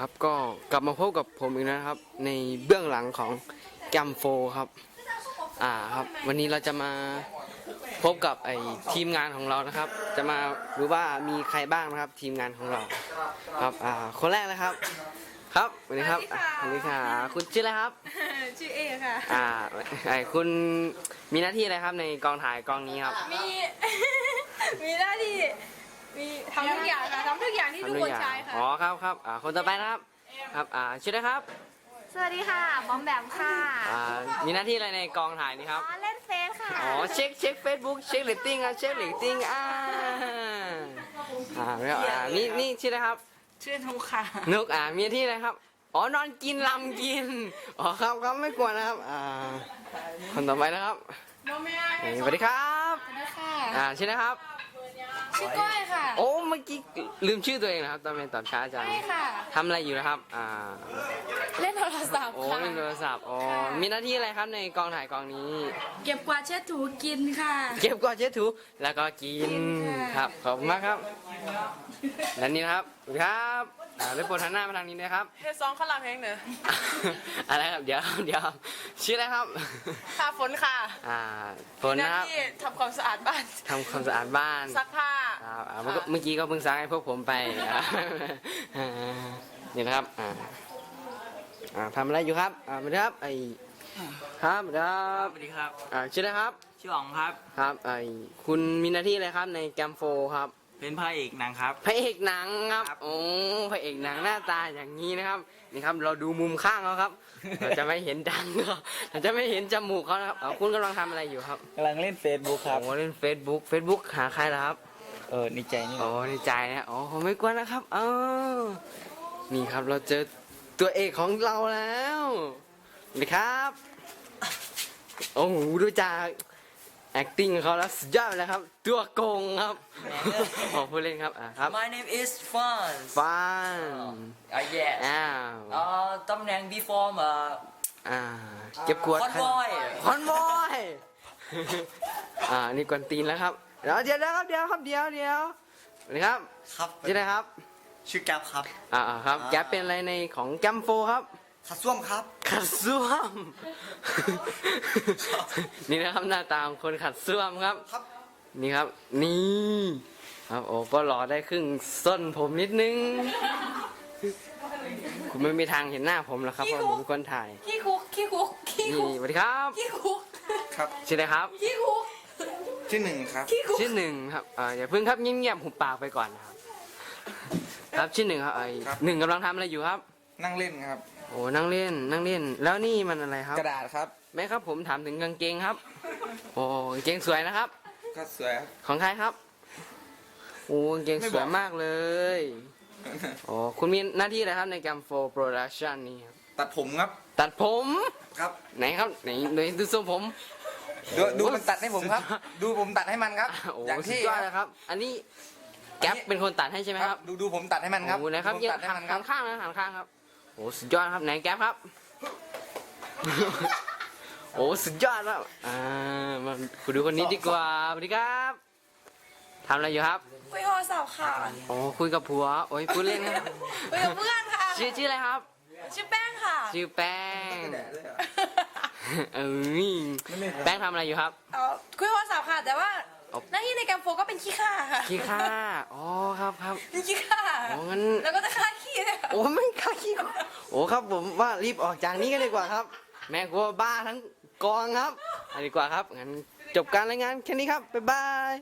ครับก็กลับมาพบกับผมอีกแล้วนะครับ ในเบื้องหลังของแกมโฟครับ อ่าครับ วันนี้เราจะมาพบกับไอทีมงานของเรานะครับ จะมาดูว่ามีใครบ้างนะครับ ทีมงานของเราครับอ่าคนแรกนะครับ ครับสวัสดีครับอะสวัสดีค่ะ คุณชื่ออะไรครับชื่อเอค่ะ อ่าไอคุณมีหน้าที่อะไรครับในกองถ่ายกองนี้ครับ มี มีหน้าที่ มีทำทุกอย่างค่ะทำทุกอย่างที่ทุกคนใช้ค่ะ อ๋อครับครับอ่าคนต่อไปนะครับครับอ่าชื่ออะไรครับสวัสดีค่ะบอมแบมค่ะอ่ามีหน้าที่อะไรในกองถ่ายนี้ครับอ๋อเล่นเฟซค่ะอ๋อเช็คเช็คเฟซบุ๊กเช็คเรตติ้งครับเช็คเรตติ้งอ่าอ่าแล้วอ่านี่นี่ชื่ออะไรครับชื่อทุกค่ะนุกอ่ามีหน้าที่อะไรครับอ๋อนอนกินลำกินอ๋อครับครับไม่กลัวนะครับอ่าคนต่อไปนะครับน้องแม่นี่สวัสดีครับสวัสดีค่ะอ่าชื่ออะไรครับ ชื่อก้อยค่ะ โอ้เมื่อกี้ลืมชื่อตัวเองนะครับตอนเป็นตอบช้าจังใช่ค่ะ ทำอะไรอยู่นะครับ อ่า เล่นโทรศัพท์โอ้ค่ะเล่นโทรศัพท์อ๋อมีหน้าที่อะไรครับในกองถ่ายกองนี้ เก็บกวาดเช็ดถูกินค่ะ เก็บกวาดเช็ดถูแล้วก็กินกินค่ะ ครับขอบคุณมากครับ และนี่นะครับสวัสดีครับ อ่าได้โปรดหันหน้ามาทางนี้นะครับ เฮ็ดซองข้าวหลามแห้งเนอะอะไรครับ เดี๋ยวเดี๋ยวชื่ออะไรครับ ค่ะฝนค่ะอ่าฝนหน้านะครับที่ทำความสะอาดบ้าน ทำความสะอาดบ้านซักผ้าครับอ่าเมื่อกี้เมื่อกี้ก็เพิ่งซักให้พวกผมไปอ่าอ่านี่นะครับอ่าอ่าทำอะไรอยู่ครับอ่าสวัสดีครับไอครับสวัสดีครับสวัสดีครับ อ่าชื่ออะไรครับชื่ออ๋องครับ ครับไอคุณมีหน้าที่อะไรครับในแกมโฟครับ เป็นพระเอกหนังครับ พระเอกหนังครับครับ โอ้พระเอกหนังหน้าตาอย่างนี้นะครับนี่ครับเราดูมุมข้างเขาครับ เราจะไม่เห็นดังเขาเราจะไม่เห็นจมูกเขานะครับเอาคุณกำลังทำอะไรอยู่ครับกำลังเล่นเฟซบุ๊กครับ โอ้เล่น Facebook Facebook หาใครเหรอครับ เออในใจนี่โอ้ในใจนะโอ้ผมไม่กลัวนะครับ เออนี่ครับเราเจอตัวเอกของเราแล้วนี่ครับ โอ้โหดูจาก acting ของเขาแล้วสุดยอดเลยครับ ตัวโกงครับ ขอพูดเล่นครับอะครับ My name is Fun ฟันอะ yes อ้าวเอ่อตำแหน่ง before เอ่ออ่า เก็บกวาดคอนวอยคอนบอยอ่านี่กวนตีนแล้วครับเดี๋ยวเดี๋ยวนะครับเดี๋ยวครับเดี๋ยวเดี๋ยวนี่ครับครับชื่ออะไรครับ ชื่อแก๊ปครับ อ่าครับอ่าแกปเป็นอะไรในของแกมโฟครับ ขัดส้วมครับ ขัดส้วม นี่นะครับหน้าตาของคนขัดส้วมครับ ครับ นี่ครับ นี่ ครับโอ้ก็รอได้ครึ่งส้นผมนิดนึง คุณไม่มีทางเห็นหน้าผมหรอกครับเพราะผมเป็นคนถ่าย ขี้คุกขี้คุกขี้นี่คุกสวัสดีครับขี้คุกครับ ชื่ออะไรครับ ขี้คุกที่หนึ่งครับ ขี้คุกชื่อหนึ่งครับอ่าอย่าเพิ่งครับเงียบๆหุบปากไปก่อนนะครับ ครับชื่อหนึ่งครับไอ้ครับ หนึ่งกำลังทำอะไรอยู่ครับ นั่งเล่นครับ โอ้นั่งเล่นนั่งเล่น แล้วนี่มันอะไรครับกระดาษครับ แม่ครับผมถามถึงกางเกงครับ โอ้กางเกงสวยนะครับ ก็สวยครับ ของใครครับ โอ้กางเกงไม่สบวอยกมากเลยโอ้คุณมีหน้าที่อะไรครับในแกมโฟโปรดักชันนี้ครับตัดผมครับ ตัดผมครับ ไหนครับไหนไหนดูทรงผมดูดูมันตัดให้ผมครับ ดูผมตัดให้มันครับ โอ้อย่างสุดที่ยอดเลยครับ อันนี้แก๊ปเป็นคนตัดให้ใช่ไหมคครัรับบดูดูผมตัดให้มันครับโอ้นะครับผมเยอะตัดให้หัมันนครับข้างนะหันข้างครับโอ้สุดยอดครับไหนแก๊ปครับ โอ้สุดยอดแล้วอ่ามาคุณดูคนนี้ดีกว่าสวัสดีครับทำอะไรอยู่ครับ คุยโทรศัพท์ค่ะโอ้คุยกับผัวโอ้ยพูดเล่นครับคุยกับเพื่อนค่ะ ชื่อชื่ออะไรครับ ชื่อแป้งค่ะ ชื่อแป้งเอ้ยแป้งทำอะไรอยู่ครับเอาคุยโทรศัพท์ค่ะ แต่ว่าเอาหน้าที่ในแกมโฟก็เป็นขี้ข้าค่ะขี้ข้าอ๋อครับครับเป็นขี้ข้าอ๋องั้นแล้วก็จะฆ่า ขี้ด้วยค่ะโอ้ไม่ค่าขี้โอ้ครับผมว่ารีบออกจากนี้กันดีกว่าครับ แม่กลัวบ้าทั้งกองครับเอาดีกว่าครับงั้นจบการรายงานแค่นี้ครับบ๊ายบาย